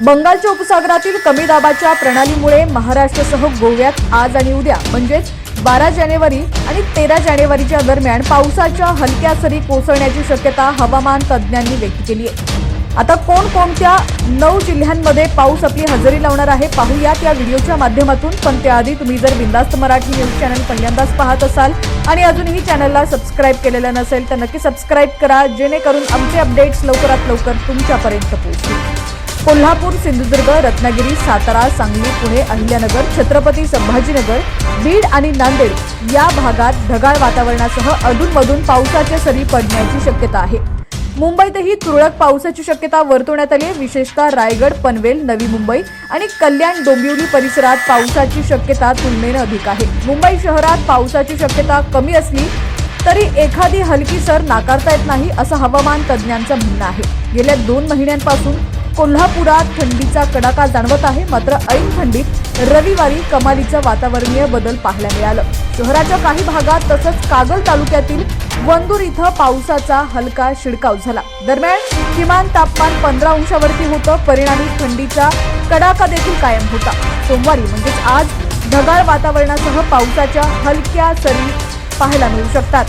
बंगालच्या उपसागरातील कमी दाबाच्या प्रणालीमुळे महाराष्ट्रासह गोव्यात आज आणि उद्या म्हणजेच बारा जानेवारी आणि तेरा जानेवारीच्या दरम्यान पावसाच्या हलक्या सरी कोसळण्याची शक्यता हवामान तज्ज्ञांनी व्यक्त केली आहे. आता कोणकोणत्या नऊ जिल्ह्यांमध्ये पाऊस आपली हजेरी लावणार आहे पाहूयात या व्हिडिओच्या माध्यमातून. पण त्याआधी तुम्ही जर बिंदास्त मराठी न्यूज चॅनल पहिल्यांदाच पाहत असाल आणि अजूनही चॅनलला सबस्क्राईब केलेलं नसेल तर नक्की सबस्क्राईब करा जेणेकरून आमचे अपडेट्स लवकरात लवकर तुमच्यापर्यंत पोहोचतील. कोल्हापूर सिंधुदुर्ग रत्नागिरी सातारा सांगली पुणे अहिल्यानगर छत्रपती संभाजीनगर बीड आणि नांदेड या भागात ढगाळ वातावरणासह अधूनमधून पावसाच्या सरी पडण्याची शक्यता आहे. मुंबईतही तुरळक पावसाची शक्यता वर्तवण्यात आली आहे. विशेषतः रायगड पनवेल नवी मुंबई आणि कल्याण डोंबिवली परिसरात पावसाची शक्यता तुलनेनं अधिक आहे. मुंबई शहरात पावसाची शक्यता कमी असली तरी एखादी हलकी सर नाकारता येत नाही असं हवामान तज्ज्ञांचं म्हणणं आहे. गेल्या दोन महिन्यांपासून कोल्हापुरात थंडीचा कडाका जाणवत आहे. मात्र ऐन थंडीत रविवारी कमालीचं वातावरणीय बदल पाहायला मिळालं. शहराच्या काही भागात तसंच कागल तालुक्यातील वंदूर इथं पावसाचा हलका शिडकाव झाला. दरम्यान किमान तापमान पंधरा अंशावरती होतं. परिणामी थंडीचा कडाका देखील कायम होता. सोमवारी म्हणजेच आज ढगाळ वातावरणासह पावसाच्या हलक्या सरी पाहायला मिळू शकतात.